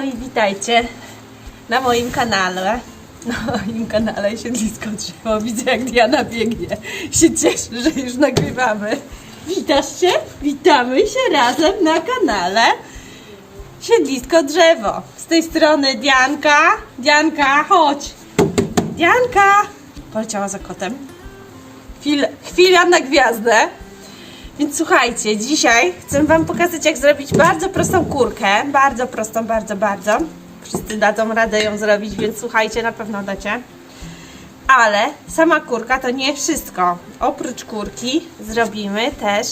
No i witajcie na moim kanale. Na moim kanale Siedlisko Drzewo. Widzę jak Diana biegnie. Się cieszy, że już nagrywamy. Witasz się? Witamy się razem na kanale Siedlisko Drzewo. Z tej strony Dianka. Dianka, chodź. Dianka! Poleciała za kotem. Chwil, chwila na gwiazdę. Więc słuchajcie, dzisiaj chcę Wam pokazać, jak zrobić bardzo prostą kurkę. Bardzo prostą, bardzo, bardzo. Wszyscy dadzą radę ją zrobić, więc słuchajcie, na pewno dacie. Ale sama kurka to nie wszystko. Oprócz kurki zrobimy też,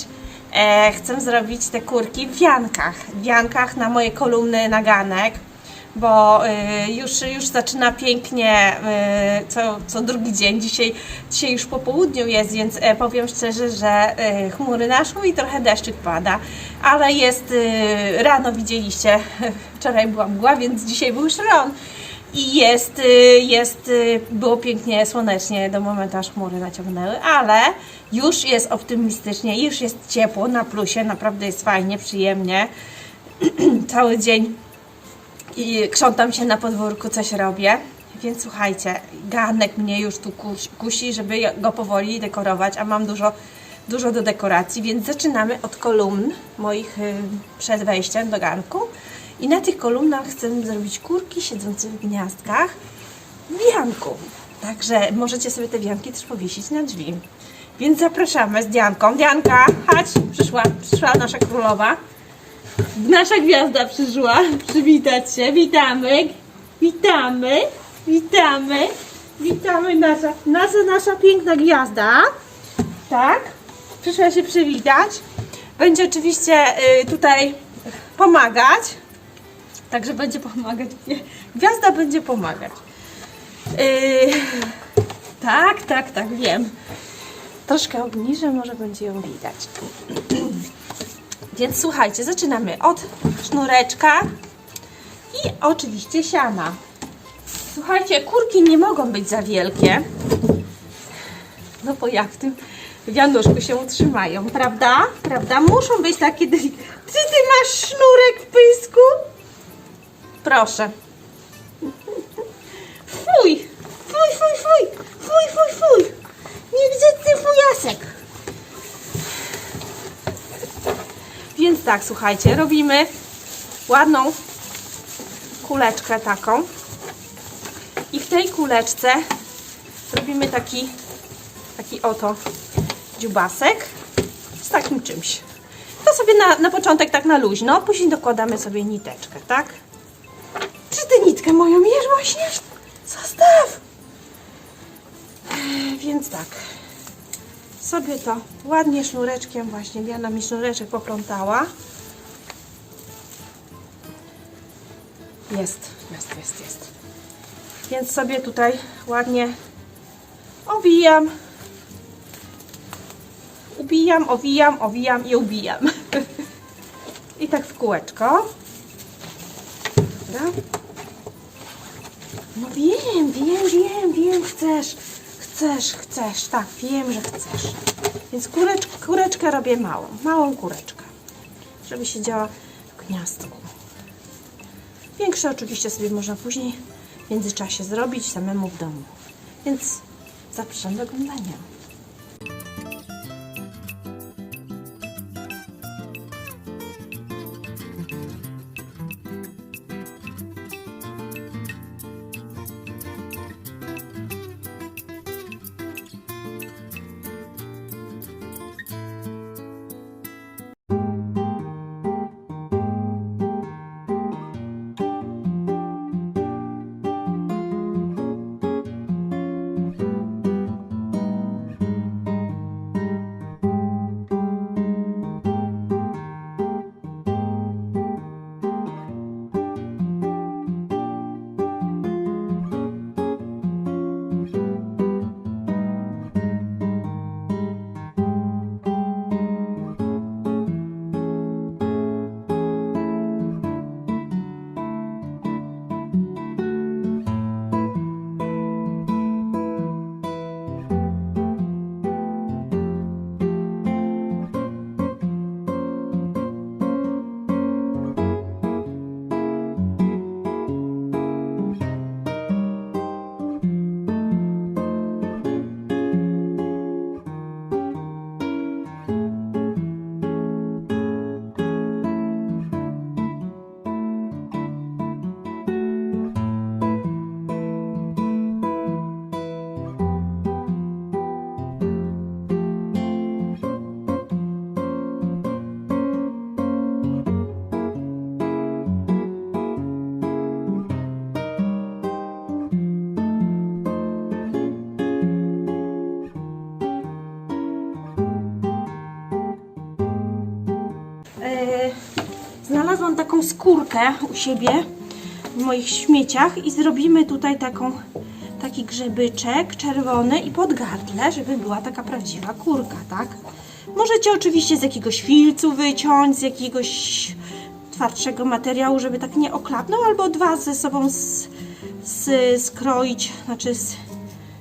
e, chcę zrobić te kurki w wiankach. W wiankach na moje kolumny naganek bo y, już, już zaczyna pięknie y, co, co drugi dzień. Dzisiaj, dzisiaj już po południu jest, więc e, powiem szczerze, że y, chmury naszły i trochę deszczyk pada, ale jest y, rano, widzieliście, wczoraj była mgła, więc dzisiaj był szron. I jest, jest, było pięknie słonecznie do momentu, aż chmury naciągnęły, ale już jest optymistycznie, już jest ciepło na plusie, naprawdę jest fajnie, przyjemnie. Cały dzień i krzątam się na podwórku, coś robię. Więc słuchajcie, garnek mnie już tu kus- kusi, żeby go powoli dekorować, a mam dużo, dużo do dekoracji, więc zaczynamy od kolumn moich y, przed wejściem do garnku. I na tych kolumnach chcę zrobić kurki siedzące w gniazdkach w wianku. Także możecie sobie te wianki też powiesić na drzwi. Więc zapraszamy z Dianką. Dianka, chodź, przyszła, przyszła nasza królowa. Nasza gwiazda przyszła przywitać się. Witamy. Witamy. Witamy. Witamy nasza, nasza, nasza piękna gwiazda. Tak. Przyszła się przywitać. Będzie oczywiście y, tutaj pomagać. Także będzie pomagać. Gwiazda będzie pomagać. Y, tak, tak, tak, wiem. Troszkę obniżę, może będzie ją widać. Więc słuchajcie, zaczynamy od sznureczka i oczywiście siana. Słuchajcie, kurki nie mogą być za wielkie, no bo jak w tym wianuszku się utrzymają, prawda? Prawda? Muszą być takie delikatne. Czy ty masz sznurek w pysku? Proszę. Fuj! Fuj, fuj, fuj! Fuj, fuj, fuj! Niegrzeczny fujasek! Więc tak, słuchajcie, robimy ładną kuleczkę taką. I w tej kuleczce robimy taki, taki oto dziubasek z takim czymś. To sobie na, na początek tak na luźno, później dokładamy sobie niteczkę, tak? Czy ty nitkę moją jesz właśnie? Zostaw! Więc tak, sobie to ładnie sznureczkiem właśnie, Diana mi sznureczek poplątała. Jest, jest, jest, jest. Więc sobie tutaj ładnie owijam. Ubijam, owijam, owijam i ubijam. I tak w kółeczko. Dobra. No wiem, wiem, wiem, wiem, chcesz. Chcesz, chcesz, tak, wiem, że chcesz. Więc kurecz, kureczkę robię małą, małą kureczkę, żeby siedziała w gniazdku. Większe oczywiście sobie można później w międzyczasie zrobić samemu w domu. Więc zapraszam do oglądania. Skórkę u siebie w moich śmieciach i zrobimy tutaj taką, taki grzebyczek czerwony i pod gardle, żeby była taka prawdziwa kurka, tak? Możecie oczywiście z jakiegoś filcu wyciąć, z jakiegoś twardszego materiału, żeby tak nie oklapnął, albo dwa ze sobą s- s- skroić, znaczy s-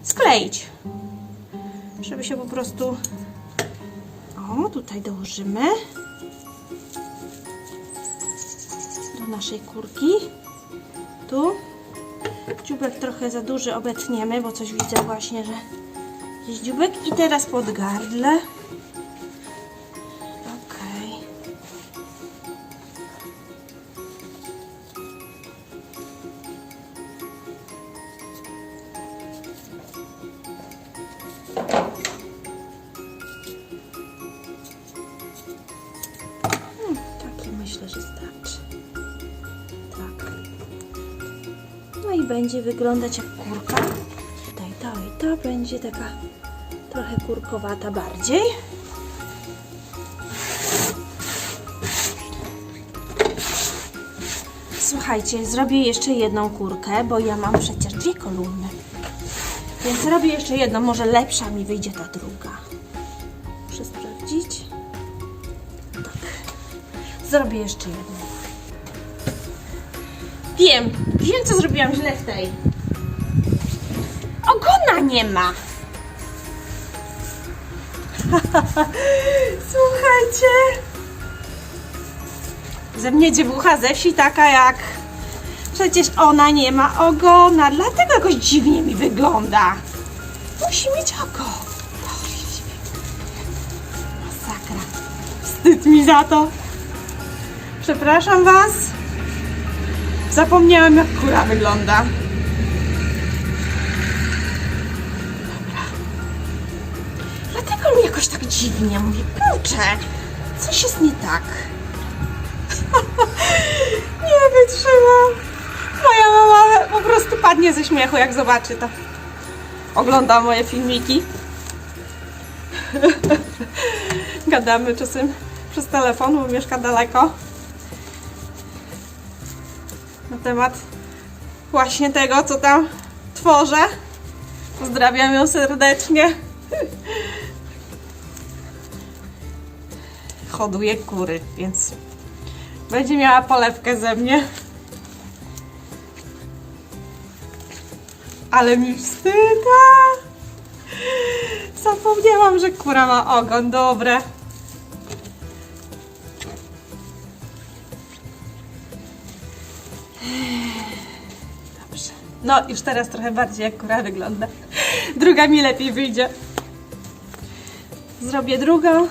skleić, żeby się po prostu o, tutaj dołożymy naszej kurki. Tu dziubek trochę za duży obetniemy, bo coś widzę właśnie, że jest dziubek. I teraz pod gardle. Wyglądać jak kurka. Tutaj to i to będzie taka trochę kurkowata bardziej. Słuchajcie, zrobię jeszcze jedną kurkę, bo ja mam przecież dwie kolumny. Więc robię jeszcze jedną, może lepsza mi wyjdzie ta druga. Muszę sprawdzić. Tak. Zrobię jeszcze jedną. Wiem, wiem co zrobiłam źle w tej. Ogona nie ma. Słuchajcie. Ze mnie dziewucha ze wsi taka jak... Przecież ona nie ma ogona, dlatego jakoś dziwnie mi wygląda. Musi mieć święty. Masakra. Wstyd mi za to. Przepraszam Was. Zapomniałem jak kura wygląda. Dobra. Dlatego mi jakoś tak dziwnie mówię, kurczę, coś jest nie tak. nie wytrzymam. Moja mama po prostu padnie ze śmiechu, jak zobaczy to. Ogląda moje filmiki. Gadamy czasem przez telefon, bo mieszka daleko. Na temat właśnie tego, co tam tworzę. Pozdrawiam ją serdecznie. Hoduje kury, więc będzie miała polewkę ze mnie. Ale mi wstyda. Zapomniałam, że kura ma ogon. Dobre. No, już teraz trochę bardziej jak kura wygląda. Druga mi lepiej wyjdzie. Zrobię drugą.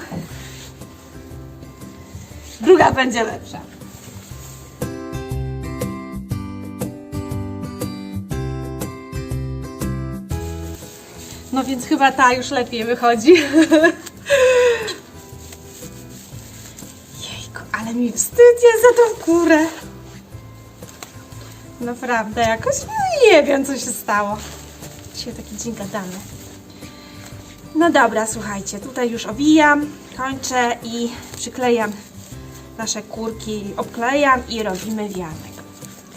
Druga będzie lepsza. No więc chyba ta już lepiej wychodzi. Jejku, ale mi wstyd jest za tą kurę. Naprawdę, jakoś nie wiem, co się stało. Dzisiaj taki dzień gadany. No dobra, słuchajcie, tutaj już owijam, kończę i przyklejam nasze kurki, obklejam i robimy wianek.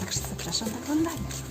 Także zapraszam do oglądania.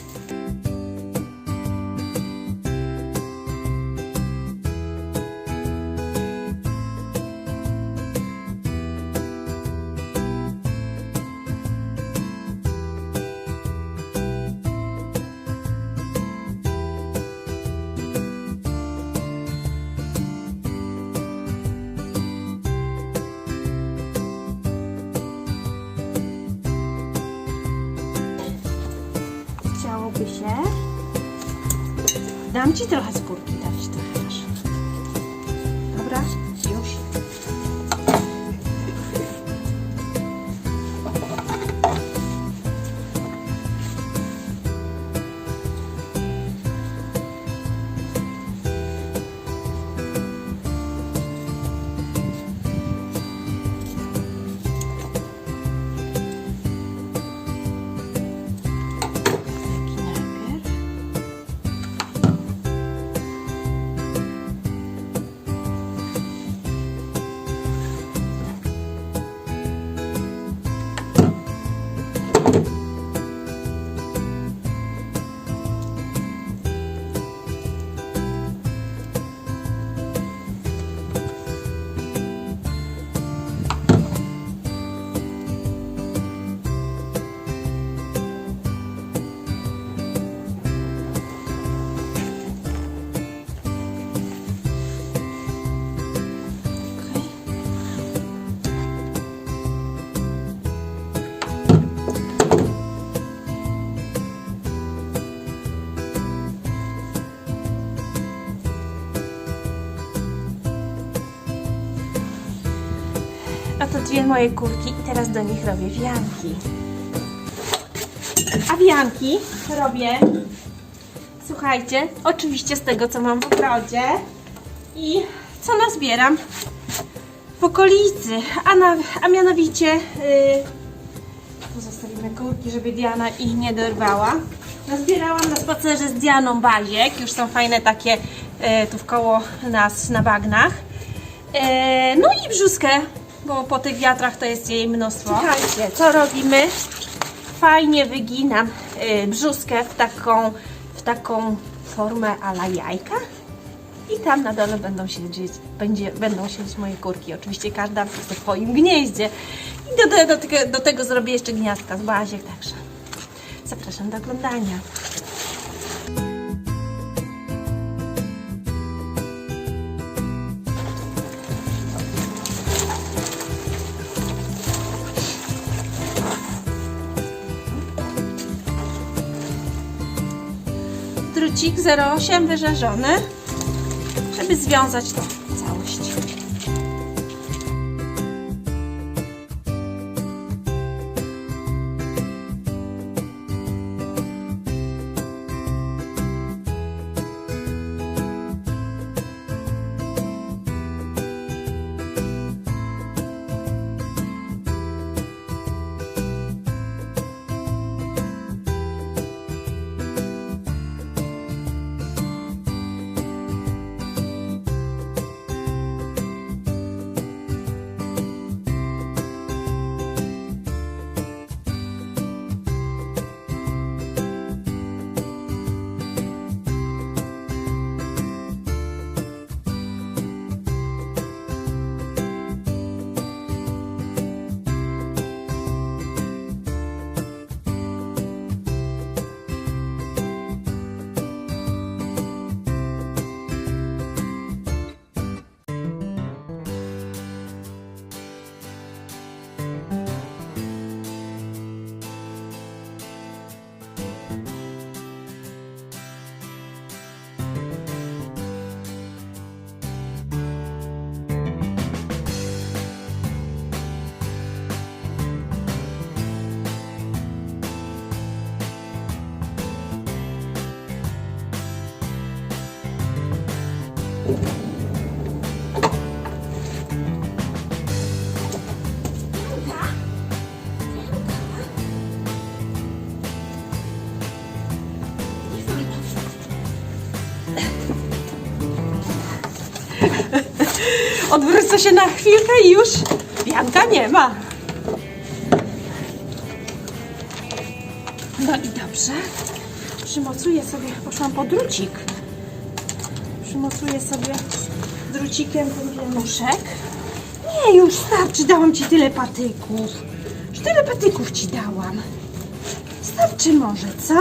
Dwie moje kurki i teraz do nich robię wianki. A wianki robię, słuchajcie, oczywiście z tego, co mam w ogrodzie i co nazbieram w okolicy, a, na, a mianowicie yy, tu zostawimy kurki, żeby Diana ich nie dorwała. Nazbierałam na spacerze z Dianą baziek, już są fajne takie e, tu w koło nas na bagnach. E, no i brzuskę, bo po tych wiatrach to jest jej mnóstwo. Słuchajcie, co robimy? Fajnie wyginam e, brzuskę w taką, w taką formę ala jajka. I tam na dole będą siedzieć, będzie, będą siedzieć moje kurki. Oczywiście każda w swoim gnieździe. I do, do, do, tego, do tego zrobię jeszcze gniazdka z baziek, także zapraszam do oglądania. Drucik 08 wyżarzony żeby związać to Odwrócę się na chwilkę i już Janka nie ma. No i dobrze. Przymocuję sobie, poszłam po drucik. Przymocuję sobie drucikiem ten wianuszek. Nie, już starczy, dałam Ci tyle patyków. Już tyle patyków Ci dałam. Starczy może, co?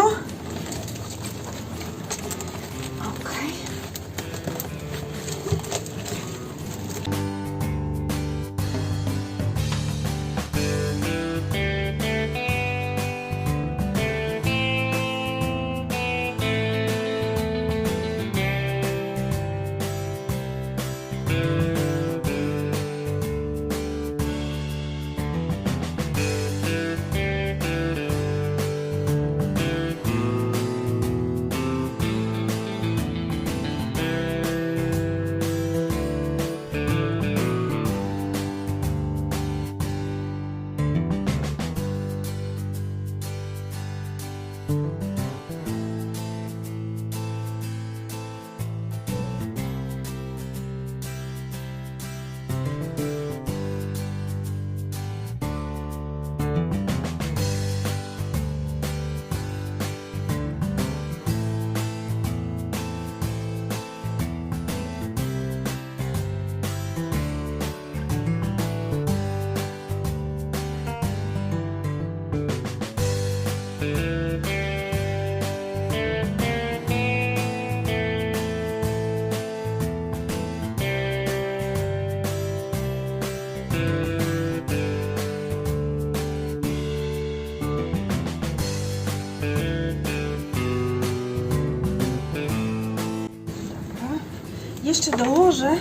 Jeszcze dołożę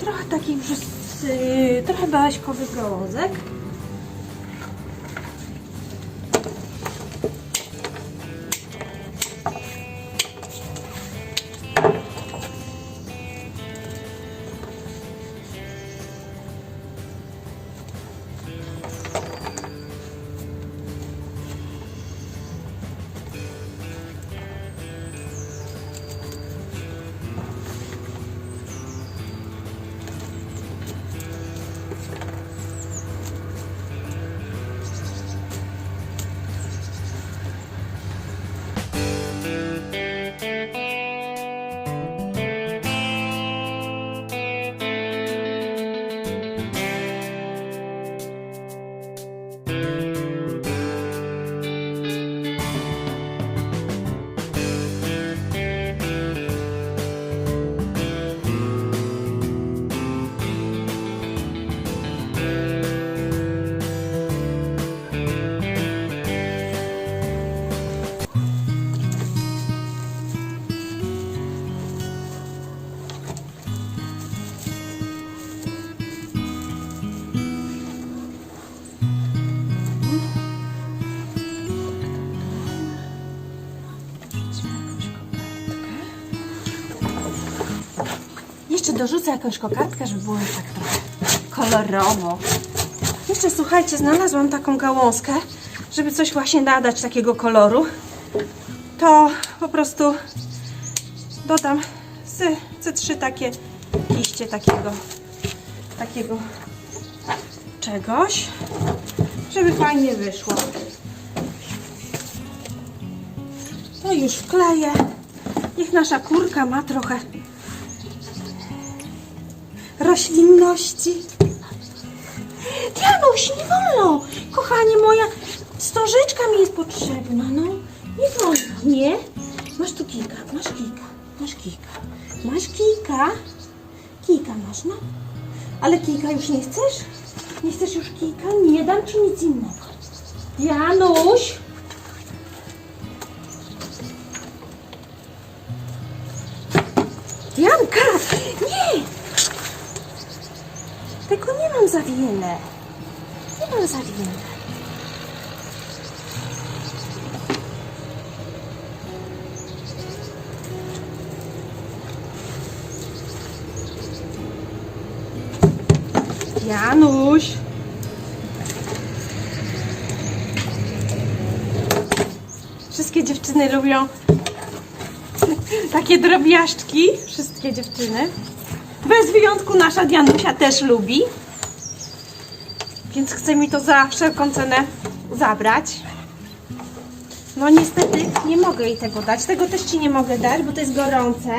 trochę takich yy, trochę baśkowych gałązek. Jeszcze dorzucę jakąś kokardkę, żeby było tak trochę kolorowo. Jeszcze słuchajcie, znalazłam taką gałązkę, żeby coś właśnie nadać takiego koloru. To po prostu dodam z, ze trzy takie liście takiego, takiego czegoś, żeby fajnie wyszło. To już wkleję. Niech nasza kurka ma trochę roślinności. Dianuś, nie wolno! Kochanie moja, wstążeczka mi jest potrzebna, no. Nie wolno, nie? Masz tu kika, masz kika, masz kika. Masz kika? Kika masz, no. Ale kika już nie chcesz? Nie chcesz już kika? Nie dam ci nic innego. Januś! Mam. Nie mam zawinione. Januś! Wszystkie dziewczyny lubią takie drobiażdżki. Wszystkie dziewczyny. Bez wyjątku nasza Dianusia też lubi. Więc chce mi to za wszelką cenę zabrać. No niestety nie mogę jej tego dać. Tego też Ci nie mogę dać, bo to jest gorące.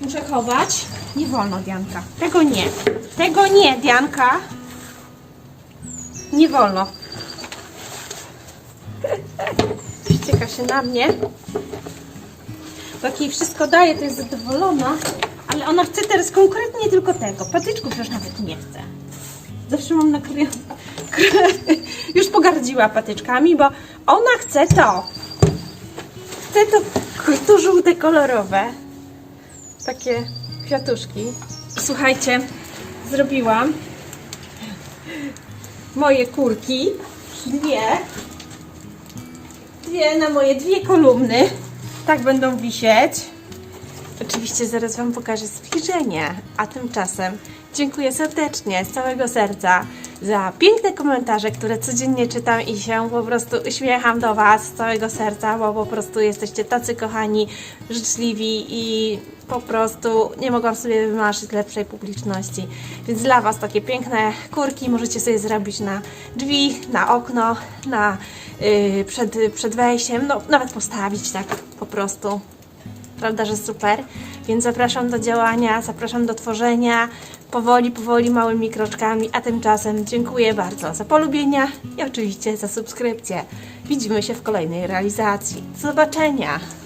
Muszę chować. Nie wolno, Dianka. Tego nie. Tego nie, Dianka. Nie wolno. Ścieka się na mnie. Jak jej wszystko daje, to jest zadowolona. Ale ona chce teraz konkretnie tylko tego. Patyczków już nawet nie chce. Zawsze mam nakryją. Już pogardziła patyczkami, bo ona chce to. Chce to, to żółte kolorowe. Takie kwiatuszki. Słuchajcie, zrobiłam moje kurki. Dwie. Dwie na moje dwie kolumny. Tak będą wisieć. Oczywiście zaraz Wam pokażę zbliżenie, a tymczasem dziękuję serdecznie z całego serca za piękne komentarze, które codziennie czytam i się po prostu uśmiecham do Was z całego serca, bo po prostu jesteście tacy kochani, życzliwi i po prostu nie mogłam sobie wymarzyć lepszej publiczności. Więc dla Was takie piękne kurki możecie sobie zrobić na drzwi, na okno, na, yy, przed, przed wejściem, no nawet postawić tak po prostu prawda, że super. Więc zapraszam do działania, zapraszam do tworzenia powoli, powoli, małymi kroczkami, a tymczasem dziękuję bardzo za polubienia i oczywiście za subskrypcję. Widzimy się w kolejnej realizacji. Do zobaczenia!